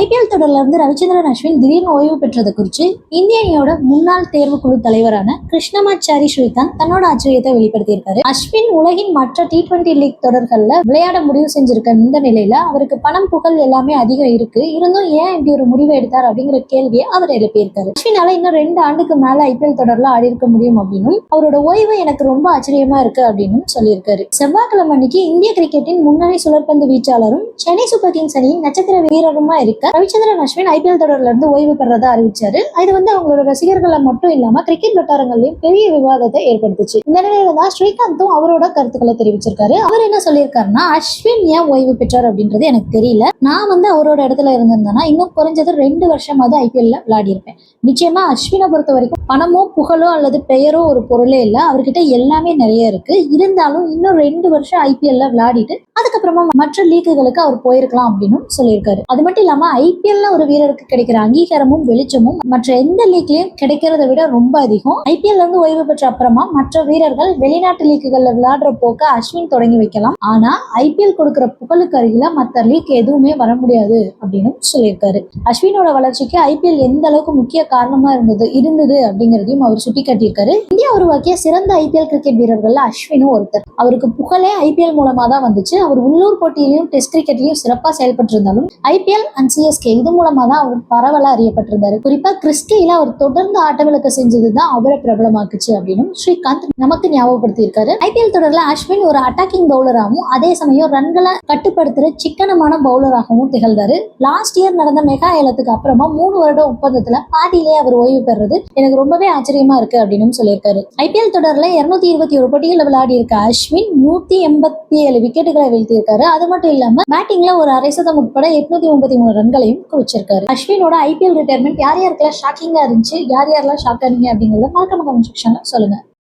IPL தொடர்லேருந்து Ravichandran Ashwin திடீர்னு ஓய்வு பெற்றதை குறித்து இந்திய அணியோட முன்னாள் தேர்வு குழு தலைவரான கிருஷ்ணமாச்சாரி ஸ்ரீகாந்த் தன்னோட ஆச்சரியத்தை வெளிப்படுத்தியிருக்காரு. அஸ்வின் உலகின் மற்ற டி டுவெண்டி லீக் தொடர்களில் விளையாட முடிவு செஞ்சிருக்க இந்த நிலையில அவருக்கு பணம் புகழ் எல்லாமே அதிகம் இருக்கு. இருந்தும் ஏன் இப்படி ஒரு முடிவை எடுத்தார் அப்படிங்கிற கேள்வியை அவர் எழுப்பியிருக்காரு. அஸ்வினால இன்னும் ரெண்டு ஆண்டுக்கு மேல ஐபிஎல் தொடர்ல ஆடி இருக்க முடியும் அப்படின்னும் அவரோட ஓய்வு எனக்கு ரொம்ப ஆச்சரியமா இருக்கு அப்படின்னும் சொல்லியிருக்காரு. செவ்வாய்க்கிழமை அன்னைக்கு இந்திய கிரிக்கெட்டின் முன்னணி சுழற்பந்து வீச்சாளரும் சென்னை சூப்பர் கிங்ஸ் அணியின் நட்சத்திர வீரருமா இருக்க ரவிச்சந்திரன் அஸ்வின் ஐபிஎல் தொடர்ல இருந்து ஓய்வு பெறதா அறிவிச்சாரு. இது வந்து அவங்களோட ரசிகர்களை மட்டும் இல்லாம கிரிக்கெட் வட்டாரங்களையும் பெரிய விவாதத்தை ஏற்படுத்துச்சு. இந்த நிலையில தான் ஸ்ரீகாந்தும் அவரோட கருத்துக்களை தெரிவிச்சிருக்காரு. அவர் என்ன சொல்லியிருக்காருன்னா அஸ்வின் ஏன் ஓய்வு பெற்றார்? அப்படின்றது எனக்கு தெரியல. நான் வந்து அவரோட இடத்துல இருந்திருந்தேன்னா இன்னும் குறைஞ்சது ரெண்டு வருஷமாவது ஐபிஎல்ல விளையாடி இருப்பேன் நிச்சயமா அஸ்வினை பொறுத்த வரைக்கும் பணமோ புகழோ அல்லது பெயரோ ஒரு பொருளே இல்லை. அவர்கிட்ட எல்லாமே நிறைய இருக்கு. இருந்தாலும் இன்னும் ரெண்டு வருஷம் ஐபிஎல்ல விளையாடிட்டு அதுக்கப்புறமா மற்ற லீக்குகளுக்கு அவர் போயிருக்கலாம் அப்படின்னு சொல்லியிருக்காரு. அது மட்டும் இல்லாம ஐபிஎல்ல ஒரு வீரருக்கு கிடைக்கிற அங்கீகாரமும் வெளிச்சமும் மற்ற எந்த லீக்லயும் கிடைக்கிறத விட ரொம்ப அதிகம். ஐபிஎல்ல இருந்து ஓய்வு பெற்ற அப்புறமா மற்ற வீரர்கள் வெளிநாட்டு லீக்குகள்ல விளையாடுற போக்க அஸ்வின் தொடங்கி வைக்கலாம். ஆனா ஐபிஎல் கொடுக்கிற புகழுக்கு அருகில மற்ற லீக் எதுவுமே வர முடியாது அப்படின்னு சொல்லியிருக்காரு. அஸ்வினோட வளர்ச்சிக்கு ஐபிஎல் எந்த அளவுக்கு முக்கிய காரணமா இருந்தது இருந்தது அப்படிங்கிறதையும் அவர் சுட்டிக்காட்டியிருக்காரு. இந்தியா உருவாக்கிய சிறந்த ஐபிஎல் கிரிக்கெட் வீரர்கள்ல அஸ்வினும் ஒருத்தர். அவருக்கு புகழே ஐபிஎல் மூலமா தான் வந்துச்சு. அவர் உள்ளூர் போட்டியிலையும் டெஸ்ட் கிரிக்கெட்லயும் சிறப்பா செயல்பட்டு இருந்தாலும் ஐபிஎல் அண்ட் சிஎஸ்கே இது மூலமா தான் அவர் பரவலா அறியப்பட்டிருந்தாரு. குறிப்பா கிறிஸ்டியில அவர் தொடர்ந்து ஆட்டவிளக்க செஞ்சது தான் அவரை பிரபலமாக்குச்சு அப்படின்னு ஸ்ரீகாந்த் நமக்கு ஞாபகப்படுத்தியிருக்காரு. ஐபிஎல் தொடர்ல அஸ்வின் ஒரு அட்டாக்கிங் பவுலராகவும் அதே சமயம் ரன்களை கட்டுப்படுத்துற சிக்கனமான பவுலராகவும் திகழ்ந்தாரு. லாஸ்ட் இயர் நடந்த மெகா ஏலத்துக்கு அப்புறமா மூணு வருடம் ஒப்பந்தத்துல பாதியிலேயே அவர் ஓய்வு பெறது எனக்கு ரொம்பவே ஆச்சரியமா இருக்கு அப்படின்னு சொல்லியிருக்காரு. ஐபிஎல் தொடர்ல இருநூத்தி இருபத்தி ஒரு போட்டிகளில் விளையாடி இருக்க அஸ்வின் நூத்தி எண்பத்தி ஏழு விக்கெட்டுகளை வீழ்த்தியிருக்காரு. அது மட்டும் இல்லாம பேட்டிங்ல ஒரு அரை சதம் உட்பட எட்நூத்தி முப்பத்தி மூணு ரன்களையும் குவிச்சிருக்காரு. அஸ்வினோட ஐபிஎல் ரிட்டையர்மெண்ட் யார் யாருக்கெல்லாம் ஷாக்கிங்காக இருந்துச்சு யார் யாரெல்லாம் ஷாக் ஆனீங்க அப்படிங்கறத மறக்காம கமெண்ட் செக்ஷன்ல சொல்லுங்க.